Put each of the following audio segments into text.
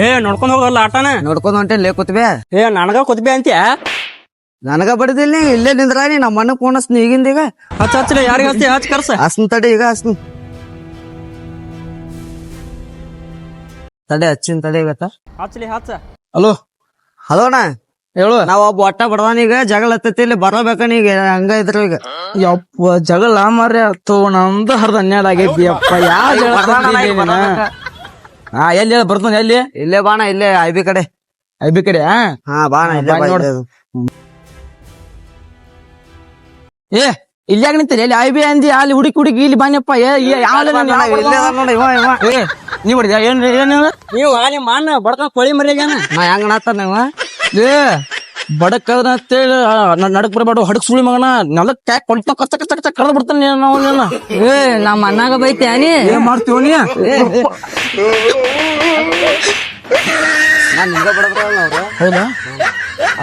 ಏ ನೋಡ್ಕೊಂಡ್ ಹೋಗಲ್ಲ ಆಟನ? ನೋಡ್ಕೊಂಡ್ ಹೊಂಟೇನ್ ಲೇ ಕುತ್ಬೆ. ಏ ನನಗ ಕೂತ್ಬೆ ಅಂತ್ಯ? ನನಗ ಬಡದಿಲ್ಲ ನೀ ಇಲ್ಲೇ ನೀ ನಮ್ಮ ಮಣ್ಣು ಕೋಣಸ್ನಿ ಹಚ್ತೀನಿ ಈಗಿಂದ ಈಗ. ಹಚ್ಚ ಹಚ್ಚಲೆ ಯಾರಿಗೆ ಹಚ್ಚಿ ಹಚ್ ಕರ್ಸ. ಹಸ್ನ ತಡಿ ಈಗ ಹಸ್ನ ತಡೆ ಹಚ್ಚಿನ ತಡೆ ಇವತ್ತ. ಹಚ್ಚಲಿ ಹಚ್ಚ ಹಲೋ. ಹಲೋ ಅಣ್ಣ. ಹೇಳು. ನಾವ್ ಒಬ್ಬ ಒಟ್ಟ ಬಡವನ ಈಗ ಜಗಳ ಹತ್ತೈತಿ ಇಲ್ಲಿ ಬರಬೇಕ ಈಗ ಹಂಗ ಇದ್ರ ಈಗ. ಯಪ್ಪ ಜಗಳ ಮಾರ್ಯ ತೋ ನಂದು ಹರ್ದ ಹನ್ನೆರಡು ಆಗೈತಿ ಯಪ್ಪ. ಯಾವ ಹಾ ಎಲ್ಲಿ ಹೇಳ ಬರ್ತಾನೆ ಎಲ್ಲಿ? ಇಲ್ಲೇ ಬಾಣ ಇಲ್ಲೇ ಐಬಿ ಕಡೆ. ಐಬಿ ಕಡೆ ಆ? ಹಾ ಬಾಣ ಇಲ್ಲೇ ಬಾ ನೋಡು. ಏ ಇಲ್ಲಿ ಯಾಕೆ ನಿಂತೀರಿ ಎಲ್ಲಿ ಐಬಿ ಅಂದಿ ಅಲ್ಲಿ ಹುಡುಕಿ ಹುಡುಕಿ ಇಲ್ಲಿ ಬಾನಪ್ಪ ಏ ಏ, ಯಾವ ಅಣ್ಣ, ಇಲ್ಲೇ ಅದಾನ್ ನೋಡು ಇವ ಇವ. ಏ ನೀ ಏನ್ ಏನ್? ನೀವು ಅಲ್ಲಿ ಮಣ್ಣ ಬಡ್ಕೊಂಡ್ ಕೋಳಿ ಮರಿಯಾಗ ನಾ ಹೆಂಗ್ ನಾತಾನ ಇವ? ಏ ಬಡಕ್ ಅಂತೇಳಿ ನಡಕ್ ಬರಬೇಡ ಹಡಕ್ ಸುಳಿ ಮಗನ. ನೆಲಕ್ ಕ್ಯಾಕ್ ಕೊಳ್ತ ಕಚ್ಚ ಕಚ್ಚ ಕಚ್ಚ ಕಡ್ದು ಬಿಡ್ತಾನೆ ನಾವು ಏ ನಮ್ಮ ಅಣ್ಣಾಗ ಬೈತಿ ನೀ? ಏನ್ ಮಾಡ್ತೀವ ನೀ? ನಾನ್ ನಿಂಗ ಬಡದ್ರಲ್ಲ ಹೌದಾ?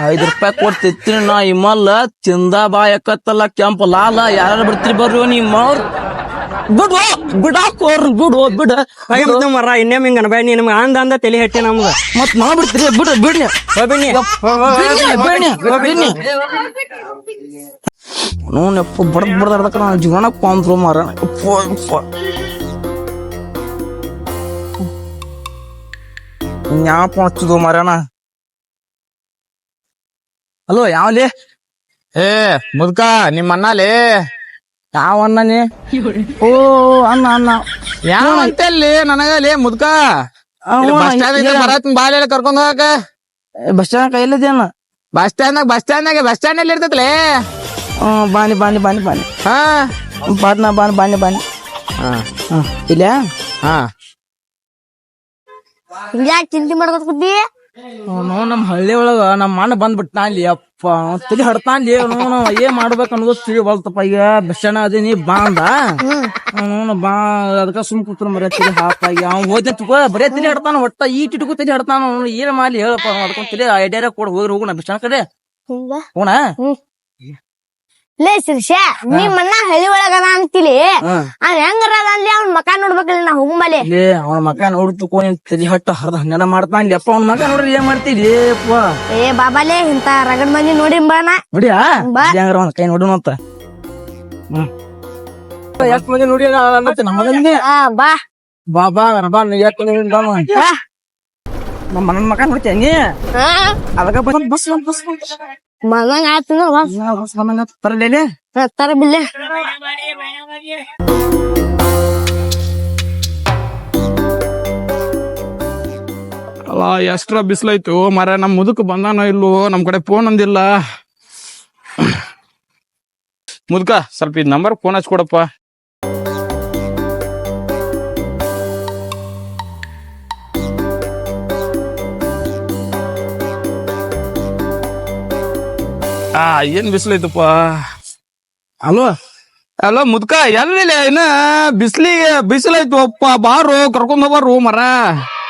ಐದು ರೂಪಾಯಿ ಕೊಡ್ತಿತ್ತೀನಿ ತಿತ್ತೀನಿ ನಾ ಇಮಲ್ಲ ತಿಂದ ಬಾಯಕತ್ತಲ್ಲ ಕೆಂಪು ಲಾಲ ಯಾರು ಬಿಡ್ತೀರಿ ಬರ್ರಿ ನಿಮ್ಮ ಮಾರ್ ಬಿಡು ಬಿಡ ಬಿಡು ಬಿಡ. ಬಿಡು ಮುಗ್ದು ಮರ ಇನ್ನೇಮ್ ಹಿಂಗ ಅನ್ಬೇಡ ನೀ ನಿಮ್ಗೆ ಅಂದ ಅಂದ ತಲೆ ಹೆಟ್ಟಿ ನಮ್ಗ. ಮತ್ ನಾ ಬಿಡ್ತೀರಿ ಬಿಡು ಬಿಡ್ನಿ ಹೋಗ್ಬಿನಿ ಬಿಡ್ನಿ ನೋನಪ್ಪ ಬಡದ್ ಬಡದ ನಾನು ಜೀವನ ಕೊಂದ್ರು ಮಾರ ನ್ಯಾಪ ಹಚ್ಚದು ಮರಣ ಹಲೋ ಯಾವ್ಲಿ? ಏ ಮುದ್ಕ ನಿಮ್ಮ ಅಣ್ಣಲೇ ಯಾವ ಅಣ್ಣನೇ ಓ ಅಣ್ಣ ಅಣ್ಣ. ಯಾವ ಅಂತಲ್ಲಿ ನನಗಲ್ಲಿ ಮುದ್ಕ. ಬಸ್ ಸ್ಟ್ಯಾಂಡ್ ಬರತ್ ಬಾಲೆ ಕರ್ಕೊಂಡ್ ಹೋಗಕ bus stand ಕೈಲದೇನ bus stand bus stand bus stand ಅಲ್ಲಿ ಇರ್ತೈತ್ಲೆ. ಹ್ಮ್ ಬಾನಿ ಬಾನಿ ಬಾನಿ ಬಾನಿ ಹಾ. ಬಾನಿ ಬಾನಿ ಬಾನಿ ಹಾ. ಹ್ಮ್ ಇಲ್ಲ ಹಾ. ಇಲ್ಲ ಚಿಂತೆ ಮಾಡ್ಕೊತ ಕುದ್ದಿ ಅವನು ನಮ್ ಹಳ್ಳಿ ಒಳಗ ನಮ್ಮ ಅಣ್ಣ ಬಂದ್ಬಿಟ್ಟ ಅಲ್ಲಿ ಅಪ್ಪ ತಲೆ ಹಡ್ತಾನ್ಲಿ ಅವನು ಏನ್ ಮಾಡ್ಬೇಕು ಅನ್ನೋದು ತಿಳಿ ಬಲ್ತಪ್ಪ ಈಗ ಬೆಷ್ಟನ ಅದೀನಿ ಬಾ ಅಂದ. ಅವನು ಬಾ ಅದಕ್ಕ ಸುಮ್ ಕೂತ್ರ ಮರ್ಯಾದ ತಲೆ ಹಾಕಿ ಅವ್ನು ಹೋದ ತುಕೋ ಬರೇ ತಲೆ ಹಡ್ತಾನ ಒಟ್ಟ ಈ ಟಿಟುಕು ತಲೆ ಹಡ್ತಾನ ಅವನು ಏನ್ ಮಾಡ್ಲಿ ಹೇಳಪ್ಪ ಅದಕ್ಕೊಂದ್ ತಲಿ ಐಡಿಯಾ ಕೊಡ್ ಹೋಗ್ರಿ ಹೋಗೋಣ ಬೆಷ್ಟನ ಕಡೆ. ಹಿಂಗ ಹೋಣ ಲೇ ಶಿರ್ಷ ನಿಮ್ ಅಣ್ಣ ಹಳ್ಳಿ ಒಳಗ ಅದ ಅಂತಿಲಿ ಅವ್ ಹೆಂಗರ ಅಲ್ಲಿ ಅವ್ನ ಮಕ ನೋಡ್ಬೇಕಲ್ಲ ನಾ ಹೋಗುಂಬಲೆ ಲೇ ಅವನ ಮಕ ನೋಡ್ತು ಕೋನ್ ತಲಿ ಹಟ್ಟ ಹರ್ದ ಹನ್ನೆರಡ ಮಾಡ್ತಾನ್ಲಿ ಅಪ್ಪ ಅವ್ನ ಮಕ ನೋಡ್ರಿ ಏನ್ ಮಾಡ್ತೀರಿ ಅಪ್ಪ. ಏ ಬಾಬಾಲೆ ಇಂತ ರಗಡ್ ಮಂದಿ ನೋಡಿ ಬಾಣ ನೋಡಿಯಾ. ಹೆಂಗಾರ ಅವ್ನ ಕೈ ನೋಡು ಅಂತ. ಹ್ಮ್. ಎಷ್ಟ್ ಮಂದಿ ನೋಡಿ ನಮ್ಮದನ್ನೇ ಬಾ. ಬಾಬಾ ಬಾ ಯಾಕೆ ನಮ್ಮ ಮನ ಮಕ ನೋಡ್ತೀಯ ನೀ ಹಾ. ಅದಕ್ಕ ಬಸ್ ಬಸ್ ಬಸ್ ಬಸ್ ಮಗಂಗ ಆತು ಬಸ್ ಬಂದಂಗ ತರಲೇಲೆ ತರ ಬಿಲ್ಲೆ ಅಲ್ಲ ಎಷ್ಟ್ರ ಬಿಸಿಲಾಯ್ತು? ಮರ ನಮ್ ಮುದುಕ್ ಬಂದಾನೋ ಇಲ್ಲೋ? ನಮ್ ಕಡೆ ಫೋನ್ ಅಂದಿಲ್ಲ. ಮುದುಕ ಸ್ವಲ್ಪ ಇದ್ ನಂಬರ್ ಫೋನ್ ಹಚ್ಕೊಡಪ್ಪ. ಆ, ಏನ್ ಬಿಸಿಲೈತಪ್ಪ ಹಲೋ ಅಲ್ಲ ಮುದ್ಕ, ಎಲ್ಲಿಲ್ಲ ಏನ ಬಿಸ್ಲಿಗೆ ಬಿಸಿಲೈತು ಅಪ್ಪ ಬಾರು, ಕರ್ಕೊಂಡ್ ಹೋಗ್ಬಾರು ಮರ.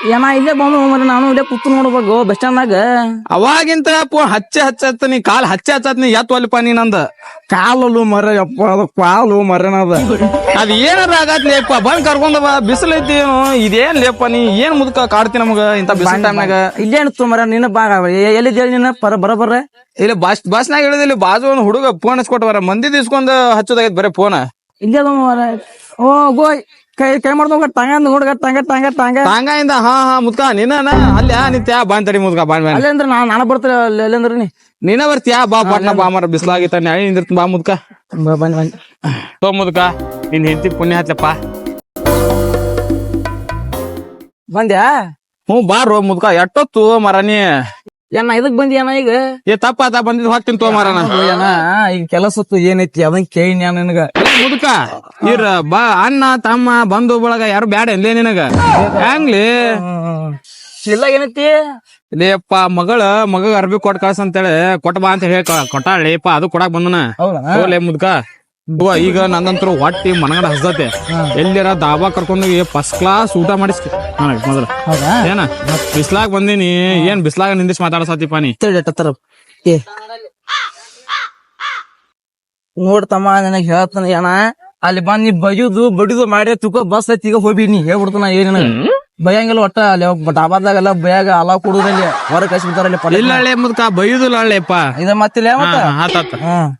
ಏನ ಇಲ್ಲೇ ಬಂದು ಮರ ನಾನು ಇಲ್ಲೇ ಕೂತು ನೋಡ್ಬೇಕು ಬಸ್ ಸ್ಟ್ಯಾಂಡ್ನಾಗ ಅವಾಗಿಂತ ಹಚ್ಚ ಹಚ್ಚ ನೀ ಕಾಲ್ ಹಚ್ಚ ಹಚ್ಚತ್ ನೀ ಎತ್ ಒಲಿಪ ನೀ ನಂದ. ಕಾಲಲು ಮರ ಯಪ್ಪ ಅದು ಕಾಲು ಮರನದ ಅದ್ ಏನಾರ ಆಗತ್ಲೇಪ್ಪ ಬಂದ್ ಕರ್ಕೊಂಡ ಬಿಸಿಲು ಐತಿ ಏನು ಇದೇನ್ ಲೇಪ ನೀ ಏನ್ ಮುದ್ಕ ಕಾಡ್ತಿ ನಮಗ ಇಂತ ಬಿಸಿಲ ಟೈಮ್ನಾಗ ಇಲ್ಲೇನು ಮರ ನಿನ್ನ ಬಾಗ ಎಲ್ಲಿದ್ದ ನಿನ್ನ ಪರ ಬರ ಬರ್ರ. ಇಲ್ಲಿ ಬಸ್ ಬಸ್ನಾಗ ಹೇಳಿದಿಲ್ಲ ಬಾಜು ಒಂದು ಹುಡುಗ ಫೋನ್ ಹಚ್ಕೊಟ್ಟ ಬರ ಮಂದಿ ದಿಸ್ಕೊಂಡ್ ಹಚ್ಚೋದಾಗೈತ್ ಬರೇ ಫೋನ್ ಇಲ್ಲೇ ಮರ. ಓ ಗೋ ಕೈ ಕೈ ಮಾಡ್ದೋಗ ತಂಗ ನೋಡ್ಗ ತಂಗ ತಂಗ ತಂಗ. ತಾಂಗಾಯಿಂದ ಹಾ ಹಾ ಮುದ್ಕ ನಿನ್ನ ಅಲ್ಲಿ ನಿತ್ಯ ಬಾಂದ್ ತಡಿ ಮುದ್ಕ ಬಾನ್ ಬಾಂಡ್ ಅಲ್ಲೇ ಅಂದ್ರೆ ನಾ ನಾನು ಬರ್ತೀರ ಅಲ್ಲಂದ್ರ ನೀ. ನೀನ ಬರ್ತೀಯ? ಬಾ ಪಟ್ನ ಬಾ ಮರ ಬಿಸ್ಲಾಗಿತ್ತ ನ್ಯಾಯ ನಿಂದಿರ್ತ ಬಾ ಮುದ್ಕ ಬಾ ಬನ್ ತೋ ಮುದ್ಕ ನಿನ್ ಹೆಂಡತಿ ಪುಣ್ಯ ಹತ್ಲಪ್ಪ ಬಂದ್ಯಾ? ಹ್ಞೂ ಬಾರೋ ಮುದ್ಕ ಎಟ್ಟೊತ್ತು ಮರ ನೀ? ಏನ ಇದಕ್ ಬಂದಿಯನ ಈಗ? ಏ ತಪ್ಪ ಬಂದಿದ್ ಹೋಗ್ತೀನಿ ತೋ ಮರನ ಏನ ಈಗ ಕೆಲಸ ಹೊತ್ತು ಏನೈತಿ? ಅದನ್ ಕೇಳಿ ನಾನ್ ನಿನಗ. ಮುದುಕ ಇರ ಬಾ ಅಣ್ಣ ತಮ್ಮ ಬಂಧು ಬಳಗ ಯಾರು ಬ್ಯಾಡ ಎಂದೇ ನಿನಗ? ಹೆಂಗ್ಲಿ ಇಲ್ಲ ಏನೈತಿ? ಲೇಪ್ಪ ಮಗಳ ಮಗ ಅರ್ಬಿ ಕೊಟ್ ಕಳ್ಸ ಅಂತೇಳಿ ಕೊಟ್ಟ ಬಾ ಅಂತ ಹೇಳಿ ಕೊಟ್ಟಾಳೇಪ ಅದು ಕೊಡಾಕ್ ಬಂದನ. ಮುದ್ಕ. ಅವ್ವ, ಈಗ ನಂದಂತರ ಹೊಟ್ಟಿ ಮನಗಡ ಹಸ್ದತೆ. ಎಲ್ಲಿರ ದಾಬಾ ಕರ್ಕೊಂಡು ಫಸ್ಟ್ ಕ್ಲಾಸ್ ಊಟ ಮಾಡಿಸ್ತಿ ನನಗ್ ಮೊದಲು. ಹೌದಾ? ಏನ? ಬಿಸ್ಲಾಗ ಬಂದಿನಿ. ಏನ್ ಬಿಸ್ಲಾಗ ನಿಂದಿಸ್ ಮಾತಾಡಸತಿಪ್ಪ ನೀ? ತರ ಏ. ನೋಡ್ತಮ್ಮ ನನಗ್ ಹೇಳ್ತಾನ ಏನ? ಅಲ್ಲಿ ಬಂದ್ ನೀ ಬೈಯುದು ಬಡಿದು ಮಾಡಿ ತುಕ ಬಸ್ ಐತಿ ಈಗ ಹೋಗಿ ನೀ ಹೇಳ್ಬಿಡ್ತಾನ ಏನಿನ ಬೈಯಂಗಿಲ್ಲ ಒಟ್ಟ ಅಲ್ಲಿ ಡಾಬಾದಾಗೆಲ್ಲ ಬೈಯಾಗ ಅಲ ಕೊಡುದಲ್ಲಿ. ಹೊರ ಕಳ್ಸಿ ಬಿಡ್ತಾರ ಅಲ್ಲಿ ಇಲ್ಲ ಹಳೆ ಮುದ್ಕ ಬೈಯುದಿಲ್ಲ ಹಳೆಪ್ಪ. ಇದ ಮತ್ತಿಲ್ಲ ಮತ್ತ? ಆತಾತ ಹ್ಮ್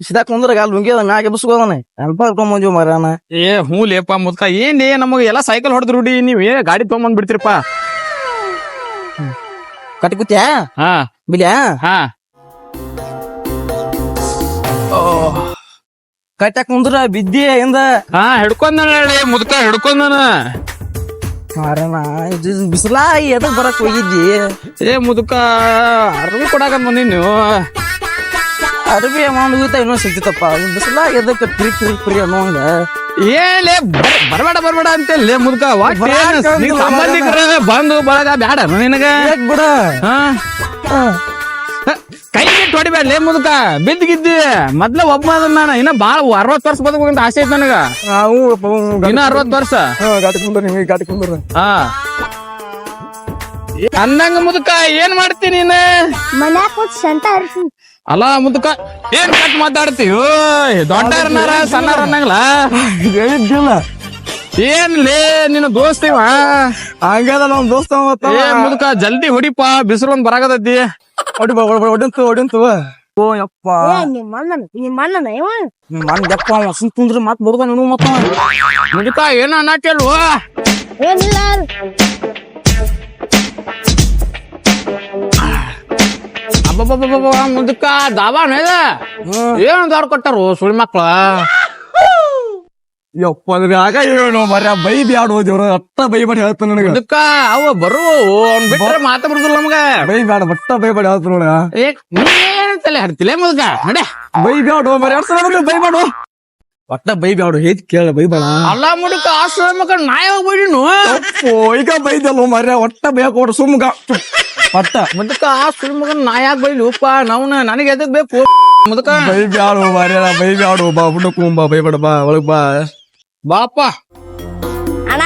ಸಿದಾ ಕುಂದ್ರ ಅಲ್ಲಿ ಲುಂಗಿ ಮ್ಯಾಗ ಎಬ್ಸ್ಕೋದನ ಅಲ್ಪ ಮಂಜು ಮರಾನ ಏ ಹ್ಞೂ ಲೇಪ ಮುದ್ಕ ಏನ್ ಏ ನಮಗ ಎಲ್ಲಾ ಸೈಕಲ್ ಹೊಡೆದ್ ರೂಢಿ ನೀವ್ ಏ ಗಾಡಿ ತಗೊಂಬಂದ್ ಬಿಡ್ತಿರಪ್ಪ. ಕಟ್ಟಿ ಕೂತ್ಯಾ? ಹಾ. ಬಿಲ್ಯಾ? ಹಾ. ಕಟ್ಟ ಕುಂದ್ರ ಬಿದ್ದಿ ಎಂದ ಹಾ ಹಿಡ್ಕೊಂಡ ಮುದ್ಕ ಹಿಡ್ಕೊಂಡನ ಮಾರಣ ಬಿಸಿಲಾ ಎದಕ್ ಬರಕ್ ಹೋಗಿದ್ದಿ? ಏ ಮುದುಕ ಅರ್ವಿ ಕೊಡಾಕ ಬಂದಿ ನೀವು. ಅರ್ಬಿ ಅಮೌಂಟ್ ಹೋಗ್ತಾ ಇನ್ನೂ ಸಿಗ್ತಿತ್ತಪ್ಪ ಬಿಸಿಲ ಎದಕ್ಕೆ ಪ್ರಿ ಪ್ರಿ ಪ್ರಿ ಅನ್ನೋಂಗ. ಏಳೆ ಬರಬೇಡ ಬರಬೇಡ ಅಂತ ಅಂತೇಳಿ ಮುದ್ಕ ಸಂಬಂಧಿಕರ ಬಂದು ಬಳಗ ಬ್ಯಾಡ ನಿನಗ. ಬಿಡ. ಹಾ. ಹ, ಕೈ ಬಿಟ್ಟು ಹೊಡಿಬೇಡ್ಲೇ ಮುದುಕ. ಬಿದ್ದು ಗಿದ್ದು. ಮೊದ್ಲ ಒಬ್ಬ ಅದನ್ನ ನಾನು. ಇನ್ನ ಬಾಳ ಅರವತ್ ವರ್ಷ ಬದುಕಂತ ಆಸೆ ಐತೆ ನನಗ. ಇನ್ನ ಅರವತ್ ವರ್ಷ. ಹಾ ಅಂದಂಗ ಮುದುಕ ಏನ್ ಮಾಡ್ತೀನಿ ನೀನ್? ಮನ್ಯಾಗ ಕೂತ್ ಸಂತ ಅಲ್ಲ ಮುದುಕ ಏನ್ ಕಟ್ ಮಾತಾಡ್ತೀವಿ ದೊಡ್ಡ ಸಣ್ಣ ಅನ್ನಂಗಿಲ್ಲ ಹೇಳಿದ್ದಿಲ್ಲ ಏನ್ಲೇ ನಿನ್ನ ದೋಸ್ತಿವ ಹಂಗದ ನಮ್ ದೋಸ್ತ ಏ ಮುದುಕ ಜಲ್ದಿ ಹೊಡಿಪ ಬಿಸಿಲು ಒಂದ್ ಬರಾಗದೈತಿ ಹೊಡಿ ಬಾ ಹೊಡಿಂತು ಹೊಡಿಂತು. ಓ ಯಪ್ಪ. ಏ ನಿಮ್ಮ ಅಣ್ಣನ ನಿಮ್ಮ ಅಣ್ಣನ ಇವ? ಮನ್ ಯಪ್ಪ ಅವ ಸುಮ್ ಕುಂದ್ರ ಮತ್ ಬರುದ ನೀನು ಮತ್ತ ಮುದುಕ ಏನ ಅನ್ನತ್ತಲ್ವ ಏನಿಲ್ಲ ಅಬ್ಬಬ್ಬಬ್ಬಬ್ಬ ಮುದುಕ ದಾಬಾನ ಇದ. ಏನು ದಾರ ಕೊಟ್ಟಾರು ಸುಳಿ ಮಕ್ಳ? ಯಪ್ಪ ಅದ್ರ ಆಗ ಏನು ಮರ್ಯ ಬೈ ಬ್ಯಾಡ ಹೋದ್ಯವ್ರ ಅತ್ತ ಬೈ ಬಡಿ ಹೇಳ್ತ ನನಗೆ. ಅದಕ್ಕ ಅವ ಬರು ಅವ್ನ್ ಬಿಟ್ರೆ ಮಾತ ಬರುದಿಲ್ಲ ನಮ್ಗ. ಬೈ ಬ್ಯಾಡ ಬಟ್ಟ ಬೈ ಬಡಿ ಹೇಳ್ತ ನೋಡ. ಏನ್ ತಲೆ ಹಡ್ತಿಲೆ ಮುದುಕ? ನಡೆ. ಬೈ ಬ್ಯಾಡ ಸಾವಿರ ಬೈ ಬೇಡ ಒಟ್ಟ ಬೈಬ್ಯಾಡು ಬ್ಯಾಡ ಹೇತ್ ಕೇಳ ಬೈ ಬೇಡ. ಅಲ್ಲ ಮುಡುಕ ಆ ಸುಳಿ ನಾ ನಾಯ ಹೋಗ್ಬಿಡಿನು ಓ ಈಗ ಬೈದಲ್ಲ ಮರ್ಯ ಒಟ್ಟ ಬೈ ಕೊಡು ಸುಮ್ಗ. ಒಟ್ಟ. ಮುದುಕ ಆ ಸುಳಿ ಮಗನ್ ನಾಯಾಗ ಬೈಲಿ ಉಪ್ಪ ನಾವ್ನ ನನಗೆ ಎದಕ್ ಬೇಕು? ಮುದುಕ. ಬೈಬ್ಯಾಡು ಮರ್ಯ ಬೈಬ್ಯಾಡು ಬಾ ಹುಡುಕು ಬಾ ಬೈ ಬೇಡ ಬಾ ಒಳಗ್ ಬಾ. ಬಾಪ. ಅಣ್ಣ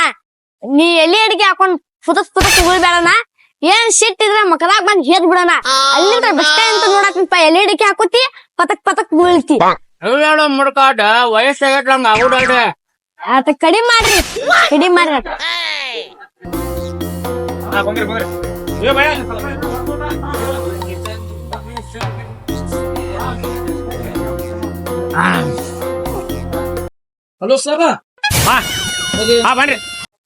ನೀ ಎಲ್ಲಿ ಅಡಿಗೆ ಹಾಕೊಂಡ್ ಪುತಕ್ ಪುತಕ್ ಉಗುಳ್ಬೇಡಣ ಏನ್ ಸಿಟ್ಟಿದ್ರೆ ಮಕದಾಗ ಬಂದ್ ಹೇದ್ ಬಿಡಣ ಅಲ್ಲಿಂದ ಬೆಷ್ಟ ಅಂತ ನೋಡಕ್ ಎಲ್ಲಿ ಅಡಿಕೆ ಹಾಕೋತಿ? ಪತಕ್ ಪತಕ್ ಬೀಳ್ತಿ ಹೇಳ ಮುಡ್ಕಾಟ ವಯಸ್ಸಾಗೈತ್ ಹಂಗ ಆಗುಡಾಡ ಆತ ಕಡಿಮೆ ಮಾಡ್ರಿ ಕಡಿಮೆ ಮಾಡ್ರಿ. Hello sir. ಹಾ. ಬನ್ರಿ.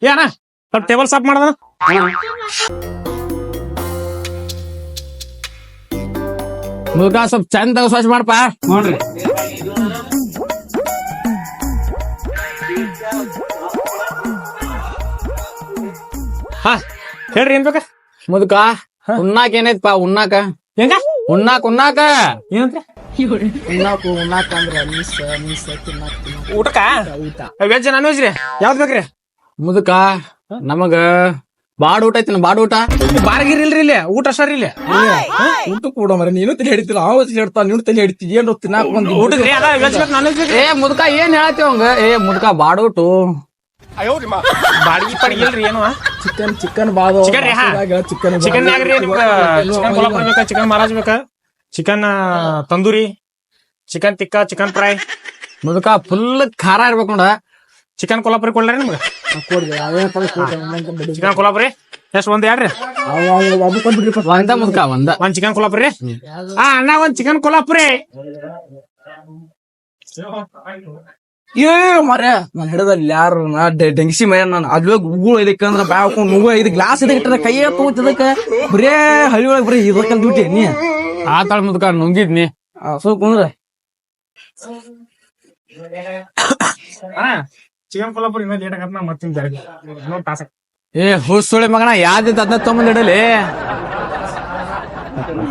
ಏನ ಸ್ವಲ್ಪ ಟೇಬಲ್ ಸಾಫ್ ಮಾಡದ ಮುದುಕ ಸ್ವಲ್ಪ ಚಂದ ಸ್ವಚ್ಛ ಮಾಡಪ್ಪ ನೋಡ್ರಿ. ಹಾ ಹೇಳ್ರಿ ಏನ್ ಬೇಕ? ಮುದುಕ ಉಣ್ಣಾಕ ಪಾ ಉಣ್ಣಾಕ? ಹೆಂಗ? ಉಣ್ಣಾಕ ಉಣ್ಣಾಕ? ಏನಂತ ಉಣ್ಣಾಕು ಉಣ್ಣಾಕ ಅಂದ್ರ ಮೀಸ ಮೀಸ ತಿನ್ನಾಕ ಊಟಕ್ಕ? ವೆಜ್ ನಾನ್ ವೆಜ್ ರೀ? ಯಾವ್ದು ಬೇಕ್ರಿ? ಮುದುಕ ನಮಗ ಬಾಡ್ ಊಟ ಐತಿ ಬಾಡ್ ಊಟ? ಬಾರ್ಗಿರಿಲ್ರಿ ಇಲ್ಲಿ ಊಟ ಸರಿ ಇಲ್ಲಿ. ಊಟ ಕೂಡ ಮರ ನೀನು ತಲೆ ಹಿಡಿತಿಲ್ಲ ಅವ ತಲೆ ಹಿಡ್ತಾ ನೀನು ತಲೆ ಹಿಡಿತಿ ಏನ್ ತಿನ್ನಾಕ ಬಂದು ಊಟದ್ರಿ ಏ ಮುದ್ಕ ಏನ್ ಹೇಳತ್ತಿ ಅವಂಗ? ಏ ಮುದ್ಕಾ ಬಾಡ ಊಟು. ಬಾಡಿಗೆ ಪಡ್ಗಿ ಇಲ್ರಿ ಏನು? ಚಿಕನ್ ಚಿಕನ್ ಬಾದು ಚಿಕನ್ ಚಿಕನ್ ಚಿಕನ್ ಕೊಲ್ಹಾಪುರ ಬೇಕಾ ಚಿಕನ್ ಮಹಾರಾಜ್ ಬೇಕಾ? Chicken tandoori chicken tikka chicken fry. ಮುದ್ಕಾ full ಖಾರ ಇರ್ಬೇಕು ನೋಡ. ಚಿಕನ್ ಕೊಲ್ಲಾಪುರಿ ಕೊಡ್ಲಾರಿ ನಿಮ್ಗೆ? ಚಿಕನ್ ಕೊಲ್ಹಾಪುರಿ? ಎಷ್ಟು ಒಂದ್ ಯಾಡ್ರಿ ಒಂದ ಮುದ್ಕ ಒಂದ. ಒಂದ್ ಚಿಕನ್ ಕೊಲ್ಹಾಪುರಿ? ಹಾ ಅಣ್ಣ ಒಂದ್ ಚಿಕನ್ ಕೊಲ್ಹಾಪುರಿ. ಏ ಮರೆ ನಾನು ಹಿಡದಲ್ಲಿ ಯಾರು ನಾ ಡಂಗಸಿ ಮಯ ನಾನು ಅಲ್ಲಿ ಹೋಗಿ ಉಗುಳು ಇದಕ್ಕೆ ಅಂದ್ರ ಬ್ಯಾ ಹಾಕೊಂಡ್ ನುಗ್ಗು ಇದು ಗ್ಲಾಸ್ ಇದಕ್ಕೆ ಇಟ್ಟರೆ ಕೈ ತಗೋತ ಇದಕ್ಕ ಬರೇ ಹಳ್ಳಿ ಒಳಗೆ ಬರೀ ಇದಕ್ಕಲ್ ಡ್ಯೂಟಿ ನೀ. ತಾಳ ಮುದ್ಕ ನುಂಗಿದ್ನಿ ಸೊ ಕುಂದ್ರ. ಚಿಕನ್ ಕೊಲ್ಲಾಪುರ ಇನ್ನೂ ಲೇಟ್ ಆಗತ್ತ ನಾ ಮತ್ತಿನ ಬೇರೆ ಇನ್ನೊಂದ್ ತಾಸ ಏ ಹುಸುಳಿ ಮಗನ ಯಾವ್ದಿತ್ತು ಅದನ್ನ ತೊಗೊಂಬಂದ್ ಇಡಲಿ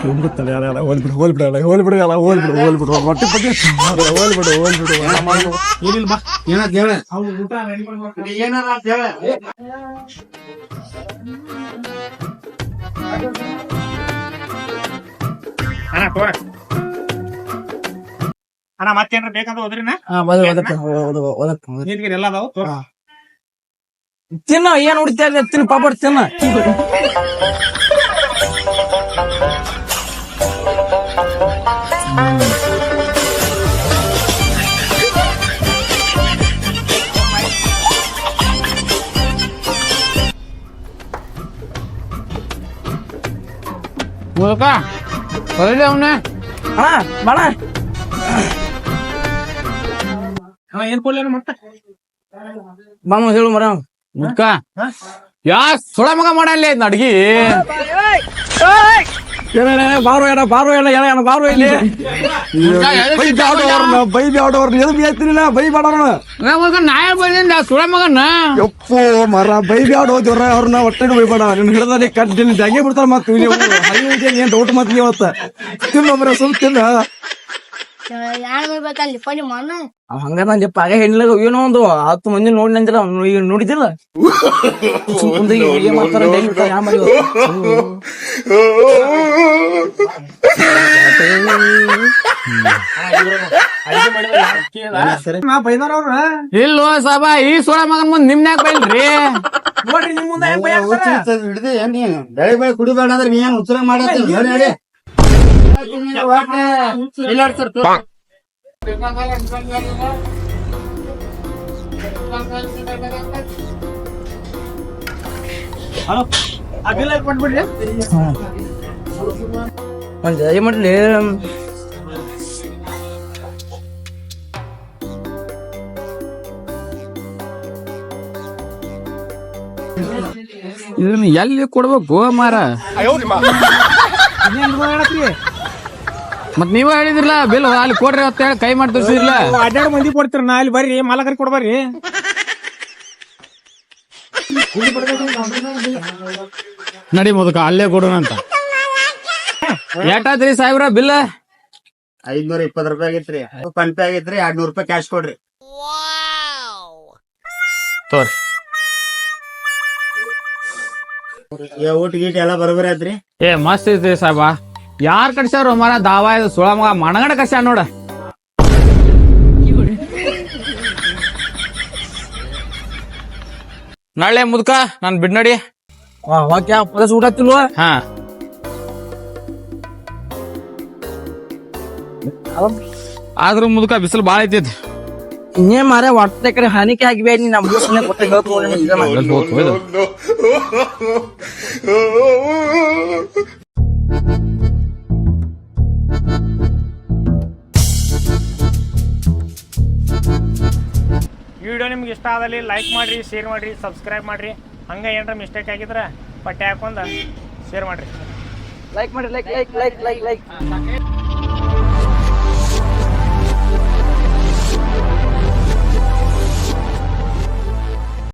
ಹೋಲ್ಬಿಡ್ತಾಳೆ ಯಾರ ಹೋಲ್ಬಿಡು ಹೋಲ್ಬಿಡಲ್ಲ ಹೋಲ್ಬಿಡು ಅಲ್ಲ ಹೋಲ್ಬಿಡು ಹೋಲ್ಬಿಡು ಹೊಟ್ಟೆ ಬಗ್ಗೆ ಹೋಲ್ಬಿಡು ಹೋಲ್ಬಿಡು ಏನಿಲ್ಲ ಬಾ ಏನಾದ್ ಹೇಳ ಊಟ ಮಾಡ್ಬೇಕು. ಅಣ್ಣ ತಗೋರ ಅಣ್ಣ ಮತ್ತೇನ್ರ ಬೇಕಂದ್ರೆ ಹೋದ್ರಿನ ಹಾ ಬದ ಓದಕ್ಕ ಓದಕ್ಕ ಓದಕ್ಕ ನೀರ್ಗೀರ್ ಎಲ್ಲ ಅದಾವು ತೋರ ತಿನ್ನ ಏನ್ ಹೊಡಿತಾ ಇದೆ ತಿನ್ನ ಪಾಪಡ್ ತಿನ್ನ ಮುದುಕ ಹೊರಡಿ ಅವನೇ ಅಣ್ಣ ಬಾಣ ಏನ್ ಕೊಡ್ಲೇನು ಮತ್ತೆ? ಬಾಮ ಹೇಳು ಮರ. ಮುದ್ಕ. ಯಾ ಸುಳ ಮಗ ಮಾಡಲ್ಲ ಇದ್ನ ಅಡ್ಗಿ? ಬಾರೋ ಏನ ಬಾರೋ ಏನ ಏನ ಏನ ಬಾರೋ ಇಲ್ಲಿ ಬೈ ಬ್ಯಾಡವ್ರನ್ನ ಬೈ ಬ್ಯಾಡವ್ರನ್ನ ಎದು ಬೇಯ್ತಿರಲಿಲ್ಲ ಬೈ ಬಾಡವ್ರನ್ನ ನಾ ಮುದುಕ ನಾ ಬಂದಿದ್ದ ಸುಳ ಮಗನ? ಯಪ್ಪೋ ಮರ ಬೈ ಬ್ಯಾಡ ಹೋದ್ರ ಅವ್ರನ್ನ ಬೈಬೇಡ. ನಿನ್ ಹಿಡ್ದಲ್ಲಿ ಕಡ್ಡಿನ ಜಂಗೆ ಬಿಡ್ತಾರ ಮತ್ತೆ ಏನ್ ಡೌಟ್ ಮತ್ತೆ ಇವತ್ತ ತಿನ್ನ ಮರ ಸುಮ್ ತಿನ್ನ ಯಾರು ಬರ್ಬೇಕಲ್ಲಿ ಪಡಿ ಮನ ಅವ್ ಹಂಗ ನಂಗೆ ಪಾಗ ಹೆಣ್ಲಾಗ ಏನೋ ಒಂದು ಹತ್ತು ಮಂದಿ ನೋಡಿ ನಂದಿಲ್ಲ. ಈಗ ನೋಡಿದಿಲ್ಲ? ಇಲ್ಲ ಸಾಬ ಈ ಸೋಳ ಮಗನ್ ಮುಂದ್ ನಿಮ್ನ್ಯಾಗ ಬೈಲ್ರಿ? ನೋಡ್ರಿ ನಿಮ್ ಮುಂದೆ? ಹಿಡ್ದಿ ಬೆಳೆ ಬೆಳೆ ಕುಡಿಬೇಡ ಅಂದ್ರೆ ನೀನ್ ಉತ್ತರ ಮಾಡಿ ಒಂದ್ ಮಾಡ್ಲಿ ಇದನ್ನ ಎಲ್ಲಿ ಕೊಡ್ಬೇಕು ಮಾರ ಮತ್ ನೀವ ಹೇಳಿದ್ರಲ್ಲ ಬಿಲ್ ಅಲ್ಲಿ ಕೊಡ್ರಿ ಅಂತ ಹೇಳಿ ಕೈ ಮಾಡಿ ತೋರಿಸಿದ್ರಲ್ಲ. ಅಡ್ಡಾಡ್ ಮಂದಿ ಕೊಡ್ತೀರ ನಾ ಅಲ್ಲಿ ಬರ್ರಿ ಮಾಲಕರಿಗೆ ಕೊಡ್ಬರ್ರಿ ನಡಿ ಮುದುಕ ಅಲ್ಲೇ ಕೊಡೋಣ ಅಂತ. ಏಟಾದ್ರಿ ಸಾಹೇಬ್ರ ಬಿಲ್? ಐದ್ನೂರ ಇಪ್ಪತ್ ರೂಪಾಯಿ ಆಗೈತ್ರಿ ಫೋನ್ ಪೇ ಆಗೈತ್ರಿ ಎರಡ್ ನೂರ್ ರೂಪಾಯಿ ಕ್ಯಾಶ್ ಕೊಡ್ರಿ. ತೋರಿ. ಏ ಊಟ ಗೀಟ ಎಲ್ಲ ಬರೋಬರಿ ಆಯ್ತ್ರಿ ಏ ಮಸ್ತ್ ಐತ್ರಿ ಸಾಹೇಬ. ಯಾರ್ ಕಟ್ಸ್ಯಾರ ಮರ? ದಾವ ಇದು ಸುಳ ಮಗ. ಮಣಗಡ ಕಡ್ಸ್ಯಾನ ನೋಡ. ನಾಳೆ ಮುದ್ಕ ನಾನ್ ಬಿಡ್ ನಡಿ ಓಕೆ ಪೊಲೀಸ್ ಊಟ ತಿಲ್ವ ಹಾ. ಆದ್ರೂ ಮುದುಕ ಬಿಸಿಲು ಬಾಳ ಐತಿ ಇನ್ನೇ ಮಾರ ಹೊಟ್ಟೆ ಕಡೆ ಹಾನಿಕೆ ಆಗಿವೆ. ನೀ ನಮ್ಮ ಸುಮ್ಮನೆ ಕೊಟ್ಟ ಹೇಳ್ತು ನಿಮ್ಗೆ ಇಷ್ಟ ಆದಲ್ಲಿ ಲೈಕ್ ಮಾಡ್ರಿ ಶೇರ್ ಮಾಡ್ರಿ ಸಬ್ಸ್ಕ್ರೈಬ್ ಮಾಡ್ರಿ. ಹಂಗ ಏನರ ಮಿಸ್ಟೇಕ್ ಆಗಿದ್ರೆ ಪಟ್ಟೆ ಹಾಕೊಂಡ್ ಶೇರ್ ಮಾಡ್ರಿ. ಲೈಕ್ ಮಾಡಿ like like like like like